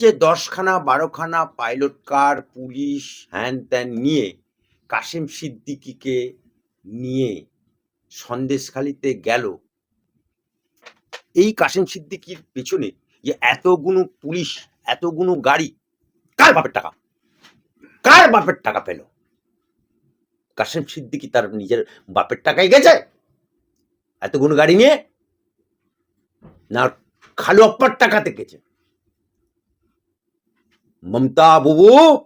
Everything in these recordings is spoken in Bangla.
যে দশখানা, বারোখানা পাইলট কার, পুলিশ, হ্যান ত্যান নিয়ে কাশেম সিদ্দিকিকে নিয়ে সন্দেশখালিতে গেল। এই কাশেম সিদ্দিকির পেছনে যে এতগুলো পুলিশ এতগুলো গাড়ি, কার বাপের টাকা? কার বাপের টাকা পেল? কাশেম সিদ্দিকি তার নিজের বাপের টাকায় গেছে? এতগুলো গাড়ি নিয়ে? না, খালু আপ্পার টাকাতে গেছে? মমতা বুবু,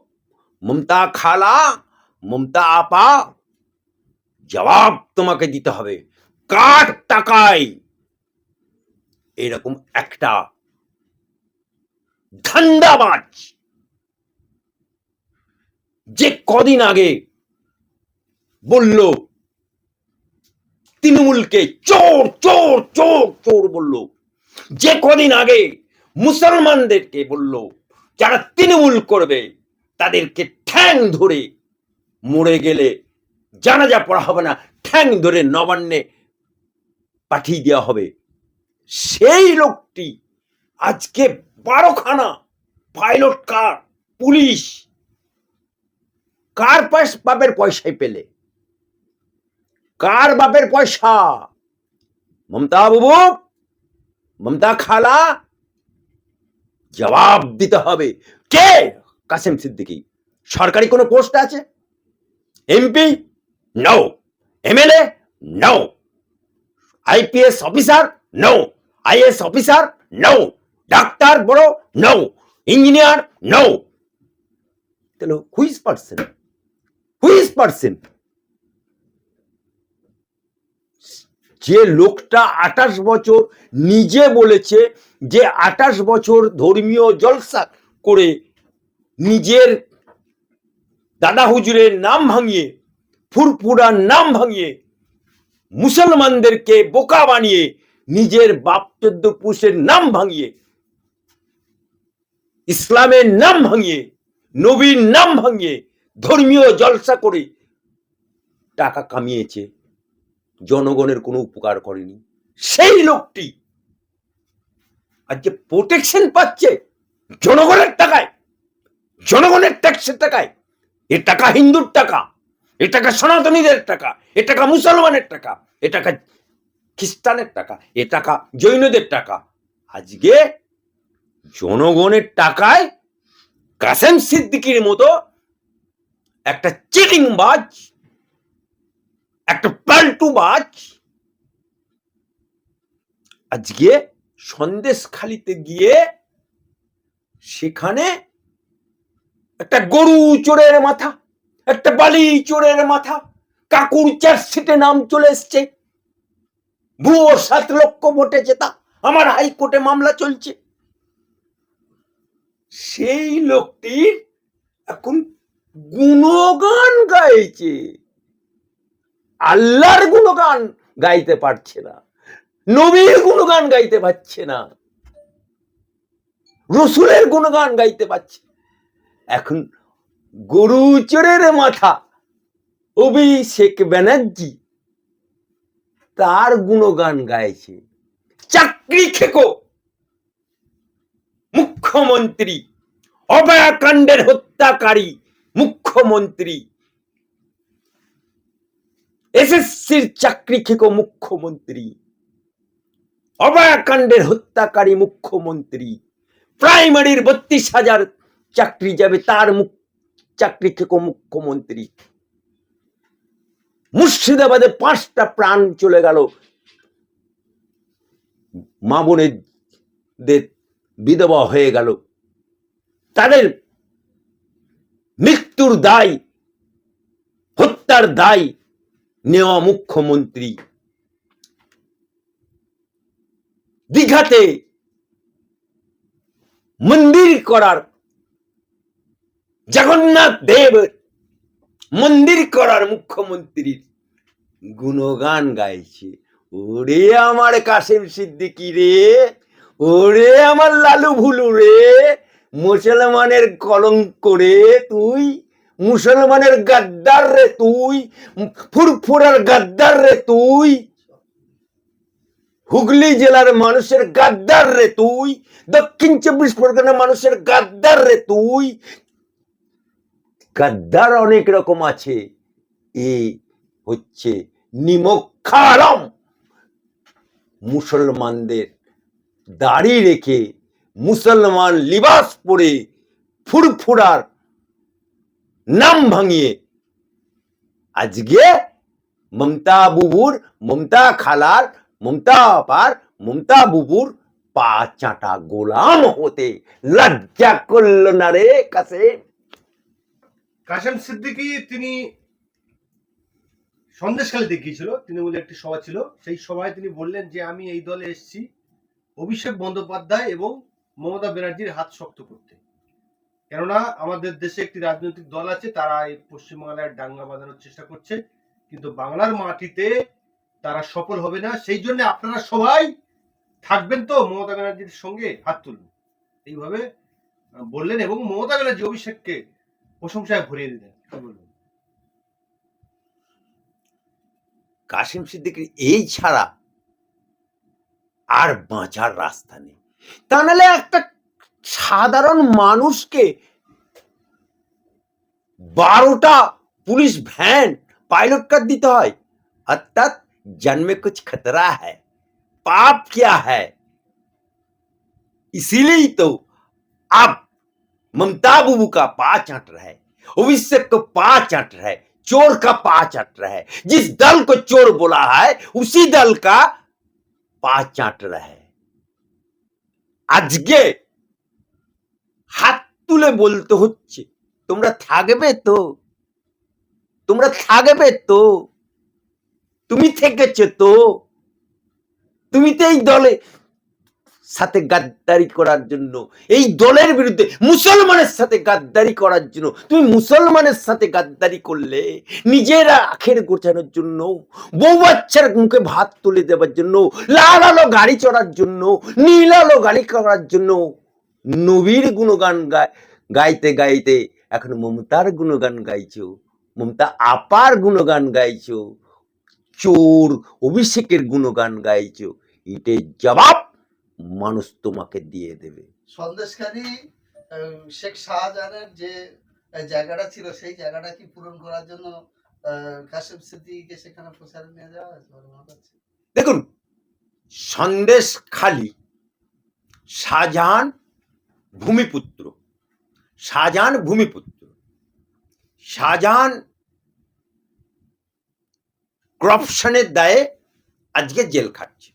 মমতা খালা, মমতা আপা, জবাব তোমাকে দিতে হবে। কার টাকায়? এরকম একটা ধান্দাবাজ। যে কদিন আগে বলল, তৃণমূলকে চোর চোর চোর চোর বলল। যে কদিন আগে মুসলমানদেরকে বলল যারা তৃণমূল করবে, তাদেরকে ঠ্যাং ধরে মরে গেলে জানাজা পড়া হবে না, ঠ্যাং ধরে নবান্নে পাঠিয়ে দেওয়া হবে। সেই লোকটি আজকে বারোখানা পাইলট কার, পুলিশ, কার বাপের পয়সায় পেলে? কার বাপের পয়সা? মমতা বাবু, মমতা খালা জবাব দিতে হবে। কে? কাসেম সিদ্দিকি। সরকারি কোনো পোস্ট আছে? MP? No MLA? No IPS officer? No IAS officer? No doctor বড়? No engineer? নো তাহলে হুইজ পার্সন হুইজ পার্সন যে লোকটা আঠাশ বছর নিজে বলেছে যে আঠাশ বছর ধর্মীয় জলসা করে নিজের দাদা হুজুরের নাম ভাঙিয়ে ফুরফুরার নাম ভাঙিয়ে, মুসলমানদেরকে বোকা বানিয়ে নিজের বাপ চোদ্দ পুরুষের নাম ভাঙিয়ে, ইসলামের নাম ভাঙিয়ে, নবীর নাম ভাঙিয়ে ধর্মীয় জলসা করে টাকা কামিয়েছে। জনগণের কোনো উপকার করেনি। সেই লোকটি আর যে প্রোটেকশন পাচ্ছে জনগণের টাকায়। জনগণের ট্যাক্সের টাকায়। এ টাকা হিন্দুর টাকা, এ টাকা সনাতনীদের টাকা, এ টাকা মুসলমানের টাকা, এ টাকা খ্রিস্টানের টাকা, এ টাকা জৈনদের টাকা। আজকে জনগণের টাকায় কাসেম সিদ্দিকির মতো একটা চিটিং বাজ একটা পাল্টু বাজ আজকে সন্দেশখালিতে গিয়ে সেখানে একটা গরু চোরের মাথা, একটা বালি চোরের মাথা, কাকুর চার্জশিটে নাম চলে এসছে। ভুয়ো সাত লক্ষ ভোটে জেতা, আমার হাইকোর্টে মামলা চলছে। সেই লোকটির এখন গুণগান গাইছে। আল্লাহর গুণগান গাইতে পারছে না। নবীর গুণগান গাইতে পারছে না। রসুলের গুণগান গাইতে পারছে এখন গরু চোরের মাথা, অভিষেক ব্যানার্জি তার গুণগান গাইছে। চাকরি খেকো, মুখ্যমন্ত্রী, অভয়াকাণ্ডের হত্যাকারী, মুখ্যমন্ত্রী এসএসসির চাকরি খেকো মুখ্যমন্ত্রী, অভয়াকাণ্ডের হত্যাকারী মুখ্যমন্ত্রী, প্রাইমারির বত্রিশ হাজার চাকরি যাবে তার মুখ, চাকরি খেকো মুখ্যমন্ত্রী। মুর্শিদাবাদে পাঁচটা প্রাণ চলে গেল। মা বোনেদের বিধবা হয়ে গেল। তাদের মৃত্যুর দায়, হত্যার দায় নেওয়া মুখ্যমন্ত্রী। দীঘাতে মন্দির করার জগন্নাথ দেব মন্দির করার মুখ্যমন্ত্রীর গুণগান গাইছে। ওরে আমার কাসেম সিদ্দিকি রে, ওরে আমার লালু ভুলু রে, মুসলমানের কলঙ্ক রে তুই। মুসলমানের গাদ্দার রে তুই, ফুরফুরার গাদ্দার রে তুই, হুগলি জেলার মানুষের গাদ্দার রে তুই, দক্ষিণ চব্বিশ পরগনা মানুষের গাদ্দার রে তুই। গাদ্দার অনেক রকম আছে এই হচ্ছে নিমক্ষারম মুসলমানদের দাড়ি রেখে মুসলমান লিবাস পরে ফুরফুরার নাম ভাঙিয়ে। আজকে মমতা বুবুর, মমতা খালার, মমতা আপার, মমতা বুবুর পা চাটা গোলাম হতে লজ্জা করল না রে কাছে কাশেম সিদ্দিকী তিনি সন্দেশখালীতে গিয়েছিল, তৃণমূলের একটি সভা ছিল। সেই সভায় তিনি বললেন যে, আমি এই দলে এসেছি অভিষেক বন্দ্যোপাধ্যায় এবং মমতা ব্যানার্জির হাত শক্ত করতে। কেননা আমাদের দেশে একটি রাজনৈতিক দল আছে, তারা এই পশ্চিমবাংলার ডাঙ্গা বাঁধানোর চেষ্টা করছে, কিন্তু বাংলার মাটিতে তারা সফল হবে না। সেই জন্য আপনারা সবাই থাকবেন তো মমতা ব্যানার্জির সঙ্গে হাত তুলুন। এইভাবে বললেন এবং মমতা ব্যানার্জি অভিষেককে প্রশংসায় ভরিয়ে দিলেন। কাশিম সিদ্দিকীর এই ছাড়া আর বাঁচার রাস্তা নেই। তা নাহলে একটা সাধারণ মানুষকে বারোটা পুলিশ ভ্যান पायलट कर दिता है अर्थात जन्म में कुछ खतरा है पाप क्या है इसीलिए तो अब ममता बुबू का पा चाट रहा है अभिषेक को पा चाट रहा है चोर का पा चाट रहा है जिस दल को चोर बोला है उसी दल का पा चाट रहा है আজকে হাত তুলে বলতে হচ্ছে। তোমরা থাকবে তো? তোমরা থাকবে তো? তুমি থেকেছো তো? তুমি তো এই দলে সাথে গাদ্দারি করার জন্য, এই দলের বিরুদ্ধে মুসলমানের সাথে গাদ্দারি করার জন্য, তুমি মুসলমানের সাথে গাদ্দারি করলে, নিজের আখের গোছানোর জন্য, বউ বাচ্চার মুখে ভাত তুলে দেওয়ার জন্য, লাল আলো গাড়ি চড়ার জন্য, নীল আলো গাড়ি করার জন্য নবীর গুণগান গাইতে গাইতে এখন মমতার গুণগান গাইছো মমতা আপার গুণগান গাইছো চোর অভিষেকের গুণগান গাইছো এটার জবাব মানুষ তোমাকে দিয়ে দেবে। সন্দেশখালী শেখ শাহজাহানের যে জায়গাটা ছিল সেই জায়গাটা কি পূরণ করার জন্য কাশেম সিদ্দিকীকে সেখানে প্রচারে নিয়ে যাওয়া হয়েছে দেখুন সন্দেশ খালি শাহজাহান ভূমিপুত্র। শাহজাহান ভূমিপুত্র। শাহজাহান করপশনের দায়ে আজকে জেল খাচ্ছে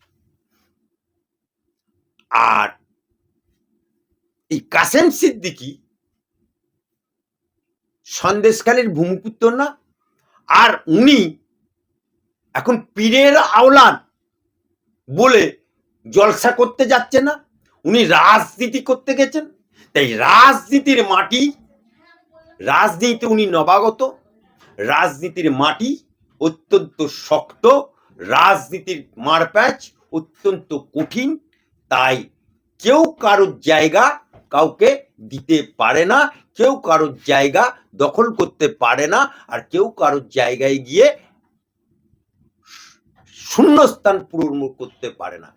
আর এই কাসেম সিদ্দিকি সন্দেশখালীর ভূমিপুত্র না, আর উনি এখন পীরের আওলাদ বলে জলসা করতে যাচ্ছে না। উনি রাজনীতি করতে গেছেন। তাই রাজনীতির মাটি রাজনীতি উনি নবাগত। রাজনীতির মাটি অত্যন্ত শক্ত, রাজনীতির মারপ্যাচ অত্যন্ত কঠিন। তাই কেউ কারোর জায়গা কাউকে দিতে পারে না, কেউ কারোর জায়গা দখল করতে পারে না, আর কেউ কারোর জায়গায় গিয়ে শূন্যস্থান পূরণ করতে পারে না।